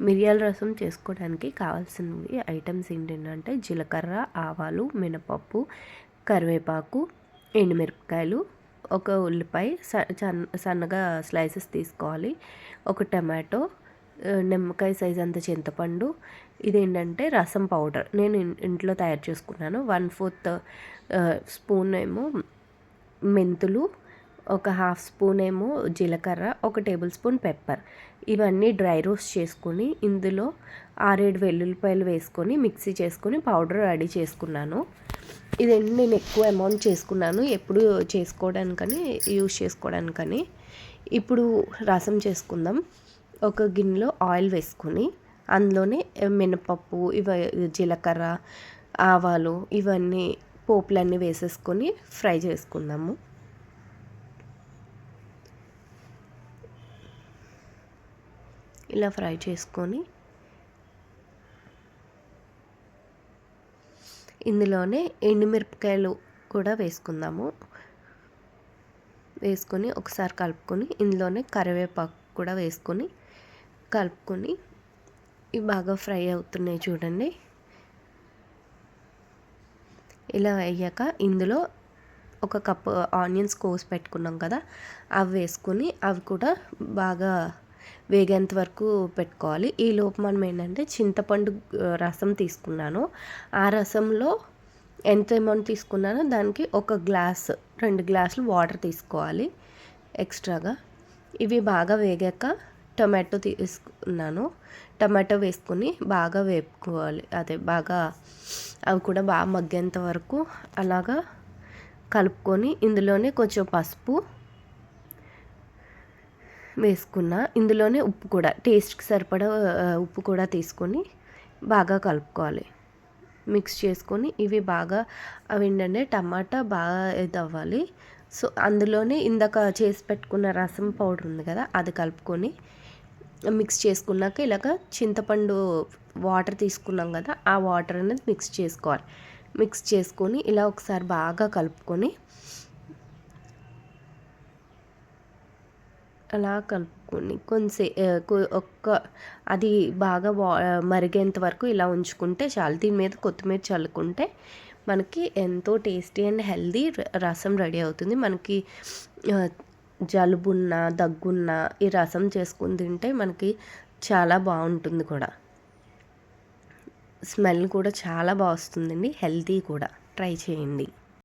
మిరియాల రసం చేసుకోవడానికి కావాల్సినవి ఐటమ్స్ ఏంటంటే జీలకర్ర ఆవాలు మినపప్పు కరివేపాకు ఎండుమిరపకాయలు ఒక ఉల్లిపాయ సన్నగా స్లైసెస్ తీసుకోవాలి ఒక టమాటో నిమ్మకాయ సైజ్ అంత చింతపండు ఇదేంటంటే రసం పౌడర్. నేను ఇంట్లో తయారు చేసుకున్నాను. వన్ ఫోర్త్ స్పూన్ ఏమో మెంతులు ఒక హాఫ్ స్పూన్ ఏమో జీలకర్ర ఒక టేబుల్ స్పూన్ పెప్పర్. ఇవన్నీ డ్రై రోస్ట్ చేసుకుని ఇందులో ఆరేడు వెల్లుల్లిపాయలు వేసుకొని మిక్సీ చేసుకొని పౌడర్ రెడీ చేసుకున్నాను. ఇదండి నేను ఎక్కువ అమౌంట్ చేసుకున్నాను. ఎప్పుడు చేసుకోవడానికని యూజ్ చేసుకోవడానికని. ఇప్పుడు రసం చేసుకుందాం. ఒక గిన్నెలో ఆయిల్ వేసుకొని అందులోనే మినపప్పు ఇవ జీలకర్ర ఆవాలు ఇవన్నీ పోపులన్నీ వేసేసుకొని ఫ్రై చేసుకుందాము. ఇలా ఫ్రై చేసుకొని ఇందులోనే ఎండుమిరపకాయలు కూడా వేసుకుందాము. వేసుకొని ఒకసారి కలుపుకొని ఇందులోనే కరివేపాకు కూడా వేసుకొని కలుపుకొని ఇవి బాగా ఫ్రై అవుతున్నాయి చూడండి. ఇలా అయ్యాక ఇందులో ఒక కప్పు ఆనియన్స్ కోసి పెట్టుకున్నాం కదా అవి వేసుకొని అవి కూడా బాగా వేగేంత వరకు పెట్టుకోవాలి. ఈ లోపు మనం ఏంటంటే చింతపండు రసం తీసుకున్నాను. ఆ రసంలో ఎంత అమౌంట్ తీసుకున్నానో దానికి ఒక గ్లాస్ రెండు గ్లాసులు వాటర్ తీసుకోవాలి ఎక్స్ట్రాగా. ఇవి బాగా వేగాక టొమాటో తీసుకున్నాను. టమాటో వేసుకొని బాగా వేపుకోవాలి. అదే బాగా అవి కూడా బాగా మగ్గేంత వరకు అలాగా కలుపుకొని ఇందులోనే కొంచెం పసుపు వేసుకున్న. ఇందులోనే ఉప్పు కూడా టేస్ట్కి సరిపడా ఉప్పు కూడా తీసుకొని బాగా కలుపుకోవాలి. మిక్స్ చేసుకొని ఇవి బాగా అవి ఏంటంటే టమాటా బాగా ఇది అవ్వాలి సో అందులోనే ఇందాక చేసి పెట్టుకున్న రసం పౌడర్ ఉంది కదా అది కలుపుకొని మిక్స్ చేసుకున్నాక ఇలాగ చింతపండు వాటర్ తీసుకున్నాం కదా ఆ వాటర్ అనేది మిక్స్ చేసుకోవాలి. మిక్స్ చేసుకొని ఇలా ఒకసారి బాగా కలుపుకొని అలా కలుపుకొని కొంచెం ఒక్క అది బాగా వా మరిగేంత వరకు ఇలా ఉంచుకుంటే చాలు. దీని మీద కొత్తిమీర చల్లుకుంటే మనకి ఎంతో tasty and healthy rasam ready అవుతుంది. మనకి జలుబున్న దగ్గున్న ఈ రసం చేసుకుని తింటే మనకి చాలా బాగుంటుంది కూడా. స్మెల్ కూడా చాలా బాగా వస్తుందండి. హెల్తీ కూడా. ట్రై చేయండి.